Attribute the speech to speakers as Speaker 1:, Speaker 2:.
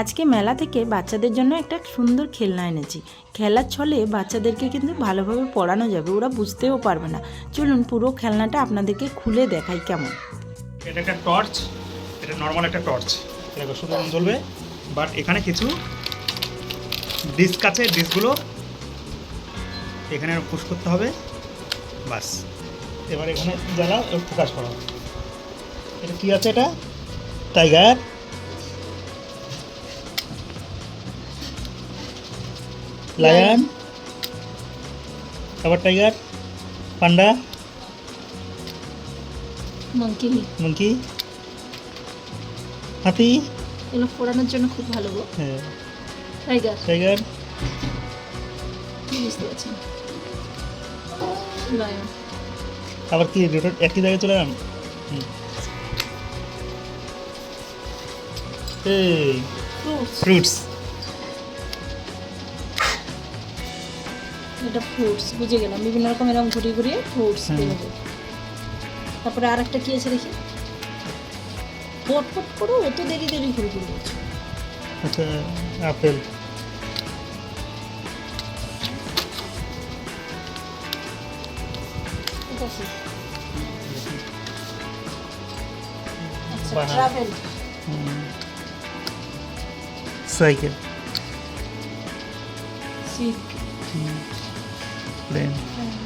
Speaker 1: আজকে মেলা থেকে বাচ্চাদের জন্য একটা সুন্দর খেলনা এনেছি। খেলার ছলে বাচ্চাদেরকে কিন্তু ভালোভাবে পড়ানো যাবে, ওরা বুঝতেও পারবে না। চলুন পুরো খেলনাটা আপনাদেরকে খুলে দেখাই কেমন।
Speaker 2: এটা একটা টর্চ, এটা নর্মাল একটা টর্চ। এটা আগুন জ্বলবে বাট এখানে কিছু ডিস্ক আছে ডিস্কগুলো এখানে পুশ করতে হবে, বাস। এবার এখানে জ্বালাও ফোকাস করো। এটা কি আছে এটা? টাইগার লায়ন আবার টাইগার পান্ডা
Speaker 3: মাঙ্কি
Speaker 2: মঙ্কি হাতি
Speaker 3: এগুলো পড়ানোর জন্য খুব ভালো গো।
Speaker 2: হ্যাঁ।
Speaker 3: টাইগার
Speaker 2: টাইগার
Speaker 3: বুঝতে পারছি। লায়ন
Speaker 2: আবার কি দুটো একই জায়গায় চলে হুম। এই।
Speaker 3: ফ্রুটস এটা ফ্রুটস বুঝে গেলাম। বিভিন্ন রকম এরকম ঘুরিয়ে ঘুরিয়ে ফ্রুটস। বেরোবে তারপরে আর একটা কি আছে দেখি? ফট করে অত দেরি দেরি দিয়ে দিয়েছে
Speaker 2: আচ্ছা আপেল।
Speaker 3: Travel
Speaker 2: cycle.
Speaker 3: সিক
Speaker 2: 连。